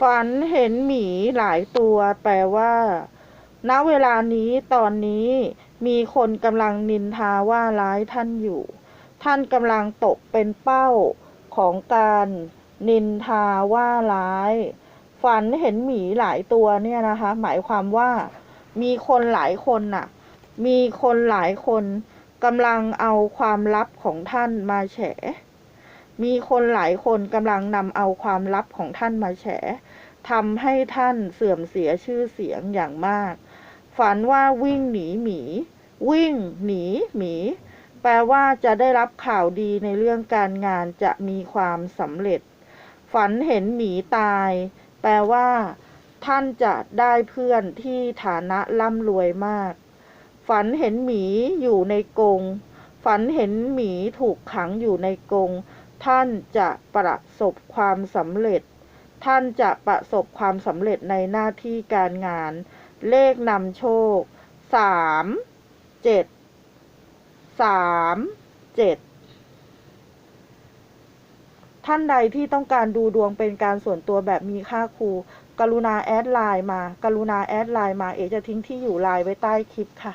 ฝันเห็นหมีหลายตัวแปลว่า ณ เวลานี้ตอนนี้ มีคนกำลังนินทาว่าร้ายท่านอยู่ ท่านกำลังตกเป็นเป้าของการนินทาว่าร้าย ฝันเห็นหมีหลายตัวเนี่ยนะคะ หมายความว่า มีคนหลายคนน่ะ มีคนหลายคนกำลังเอาความลับของท่านมาแฉ มีคนหลายคนกำลังนำเอาความลับของท่านมาแฉทำให้ท่านเสื่อมเสียชื่อเสียงอย่างมาก ฝันว่าวิ่งหนีหมี วิ่งหนีหมี แปลว่าจะได้รับข่าวดีในเรื่องการงานจะมีความสำเร็จ ฝันเห็นหมีตาย แปลว่า ท่านจะได้เพื่อนที่ฐานะร่ำรวยมาก ฝันเห็นหมีอยู่ในกรงฝันเห็นหมีถูกขังอยู่ในกรง ท่านจะประสบความสำเร็จ ท่านจะประสบความสำเร็จในหน้าที่การงาน เลขนำโชคสามเจ็ดสามเจ็ดท่านใดที่ต้องการดูดวงเป็นการส่วนตัวแบบมีค่าครู กรุณาแอดไลน์มา กรุณาแอดไลน์มา เอจะทิ้งที่อยู่ไลน์ไว้ใต้คลิปค่ะ